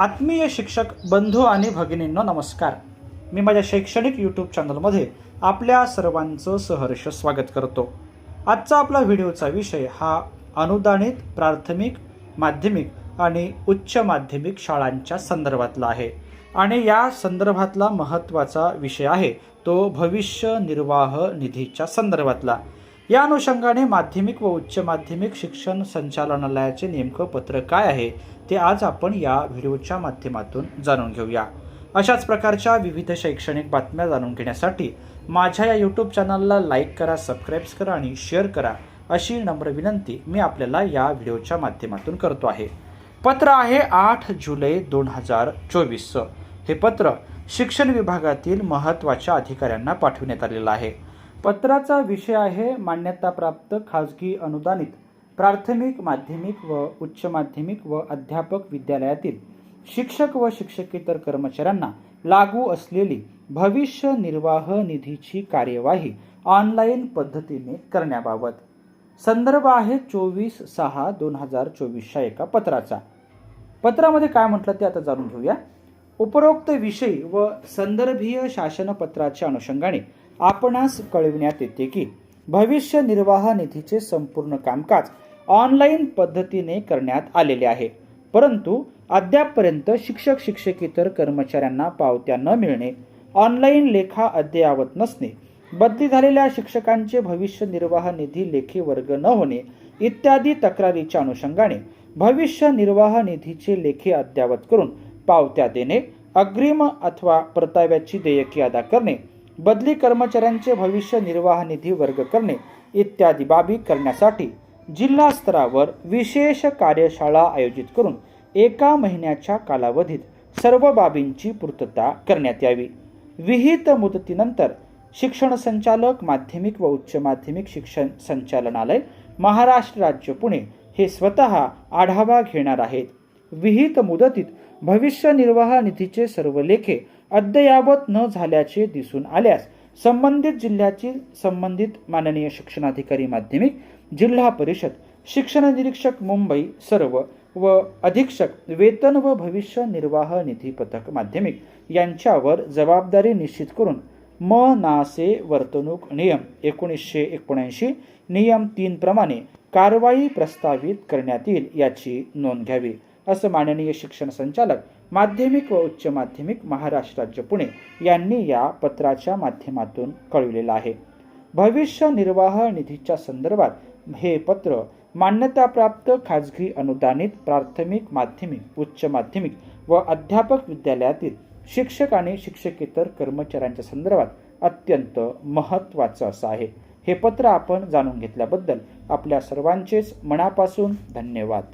आत्मीय शिक्षक बंधू आणि भगिनींनो नमस्कार. मी माझ्या शैक्षणिक यूट्यूब चॅनलमध्ये आपल्या सर्वांचं सहर्ष स्वागत करतो. आजचा आपला व्हिडिओचा विषय हा अनुदानित प्राथमिक माध्यमिक आणि उच्च माध्यमिक शाळांच्या संदर्भातला आहे. आणि या संदर्भातला महत्त्वाचा विषय आहे तो भविष्य निर्वाह निधीच्या संदर्भातला. या अनुषंगाने माध्यमिक व उच्च माध्यमिक शिक्षण संचालनालयाचे नेमकं पत्र काय आहे ते आज आपण या व्हिडिओच्या माध्यमातून जाणून घेऊया. अशाच प्रकारच्या विविध शैक्षणिक बातम्या जाणून घेण्यासाठी माझ्या या यूट्यूब चॅनलला लाईक करा सबस्क्राईब करा आणि शेअर करा अशी नम्र विनंती मी आपल्याला या व्हिडिओच्या माध्यमातून करतो आहे. पत्र आहे आठ जुलै दोन हजार चोवीसचं हे पत्र शिक्षण विभागातील महत्त्वाच्या अधिकाऱ्यांना पाठवण्यात आलेलं आहे. पत्राचा विषय आहे मान्यताप्राप्त खाजगी अनुदानित प्राथमिक माध्यमिक व उच्च माध्यमिक व अध्यापक विद्यालयातील शिक्षक व शिक्षकेतर कर्मचाऱ्यांना लागू असलेली भविष्य निर्वाह निधीची कार्यवाही ऑनलाईन पद्धतीने करण्याबाबत. संदर्भ आहे चोवीस सहा दोन हजार चोवीसच्या एका पत्राचा. पत्रामध्ये काय म्हटलं ते आता जाणून घेऊया. उपरोक्त विषय व संदर्भीय शासनपत्राच्या अनुषंगाने आपणास कळविण्यात येते की भविष्य निर्वाह निधीचे संपूर्ण कामकाज ऑनलाईन पद्धतीने करण्यात आलेले आहे. परंतु अद्यापपर्यंत शिक्षक शिक्षकेतर कर्मचाऱ्यांना पावत्या न मिळणे ऑनलाईन लेखा अद्ययावत नसणे बदली झालेल्या शिक्षकांचे भविष्य निर्वाह निधी लेखी वर्ग न होणे इत्यादी तक्रारीच्या अनुषंगाने भविष्य निर्वाह निधीचे लेखी अद्यावत करून पावत्या देणे अग्रिम अथवा परताव्याची देयकी अदा करणे बदली कर्मचाऱ्यांचे भविष्य निर्वाह निधी वर्ग करणे इत्यादी बाबी करण्यासाठी जिल्हा स्तरावर विशेष कार्यशाळा आयोजित करून एका महिन्याच्या कालावधीत सर्व बाबींची पूर्तता करण्यात यावी. विहित मुदतीनंतर शिक्षण संचालक माध्यमिक व उच्च माध्यमिक शिक्षण संचालनालय महाराष्ट्र राज्य पुणे हे स्वतः आढावा घेणार आहेत. विहित मुदतीत भविष्य निर्वाह निधीचे सर्व लेखे अद्ययावत न झाल्याचे दिसून आल्यास संबंधित जिल्ह्याची संबंधित माननीय शिक्षणाधिकारी माध्यमिक जिल्हा परिषद शिक्षण निरीक्षक मुंबई सर्व व अधीक्षक वेतन व भविष्य निर्वाह निधी पथक माध्यमिक यांच्यावर जबाबदारी निश्चित करून म नासे वर्तणूक नियम एकोणीसशे एकोणऐंशी नियम तीन प्रमाणे कारवाई प्रस्तावित करण्यात येईल याची नोंद घ्यावी. असं माननीय शिक्षण संचालक माध्यमिक व उच्च माध्यमिक महाराष्ट्र राज्य पुणे यांनी या पत्राच्या माध्यमातून कळविलेलं आहे. भविष्य निर्वाह निधीच्या संदर्भात हे पत्र मान्यताप्राप्त खाजगी अनुदानित प्राथमिक माध्यमिक उच्च माध्यमिक व अध्यापक विद्यालयातील शिक्षक आणि शिक्षकेतर कर्मचाऱ्यांच्या संदर्भात अत्यंत महत्त्वाचं असं आहे. हे पत्र आपण जाणून घेतल्याबद्दल आपल्या सर्वांचेच मनापासून धन्यवाद.